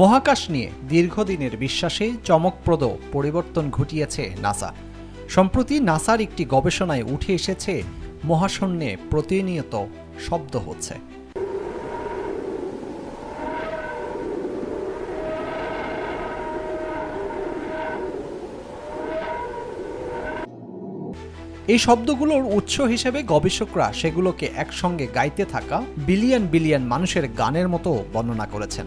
মহাকাশ নিয়ে দীর্ঘদিনের বিশ্বাসে চমকপ্রদ পরিবর্তন ঘটিয়েছে নাসা। সম্প্রতি নাসার একটি গবেষণায় উঠে এসেছে, মহাশূন্যে প্রতিনিয়ত শব্দ হচ্ছে। এই শব্দগুলোর উৎস হিসেবে গবেষকরা সেগুলোকে একসঙ্গে গাইতে থাকা বিলিয়ন বিলিয়ন মানুষের গানের মতো বর্ণনা করেছেন।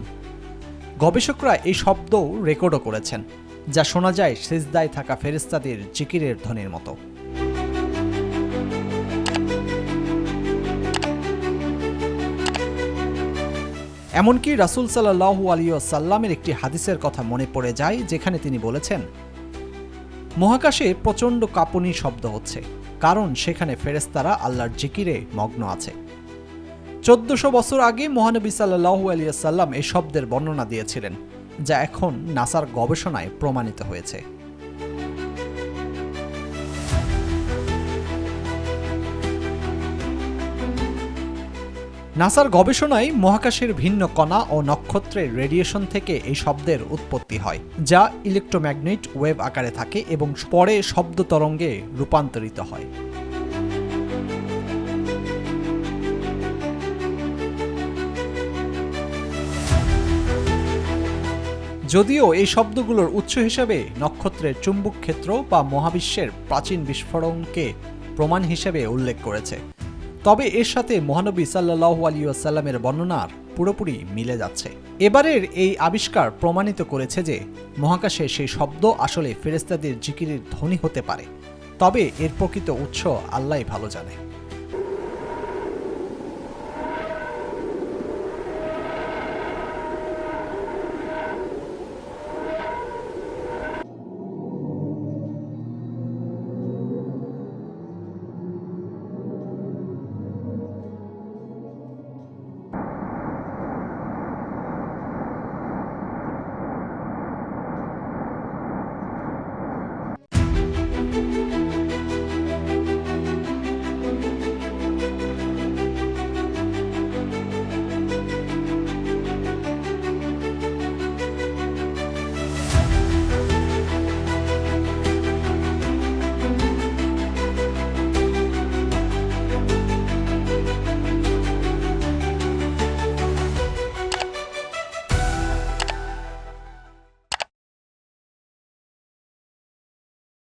গবেষকরা এই শব্দ রেকর্ডও করেছেন, যা শোনা যায় সেজদায় থাকা ফেরেস্তাদের জিকিরের ধ্বনির মতো। এমনকি রাসুল সাল্লাহু আলিয় সাল্লামের একটি হাদিসের কথা মনে পড়ে যায়, যেখানে তিনি বলেছেন, মহাকাশে প্রচণ্ড কাঁপুনি শব্দ হচ্ছে, কারণ সেখানে ফেরেস্তারা আল্লাহর জিকিরে মগ্ন আছে। চোদ্দশো বছর আগে মহানবী সাল্লাহু আলিয়াল্লাম এই শব্দের বর্ণনা দিয়েছিলেন, যা এখন নাসার গবেষণায় প্রমাণিত হয়েছে। নাসার গবেষণায় মহাকাশের ভিন্ন কণা ও নক্ষত্রের রেডিয়েশন থেকে এই শব্দের উৎপত্তি হয়, যা ইলেকট্রোম্যাগনেট ওয়েভ আকারে থাকে এবং পরে শব্দ তরঙ্গে রূপান্তরিত হয়। যদিও এই শব্দগুলোর উৎস হিসেবে নক্ষত্রের চুম্বক ক্ষেত্র বা মহাবিশ্বের প্রাচীন বিস্ফোরণকে প্রমাণ হিসেবে উল্লেখ করেছে। তবে এর সাথে মহানবী সাল্লাহু আলিয়াল্লামের বর্ণনার পুরোপুরি মিলে যাচ্ছে। এবারের এই আবিষ্কার প্রমাণিত করেছে যে মহাকাশে সেই শব্দ আসলে ফেরেস্তাদের জিকিরের ধ্বনি হতে পারে। তবে এর প্রকৃত উৎস আল্লাহ ভালো জানে।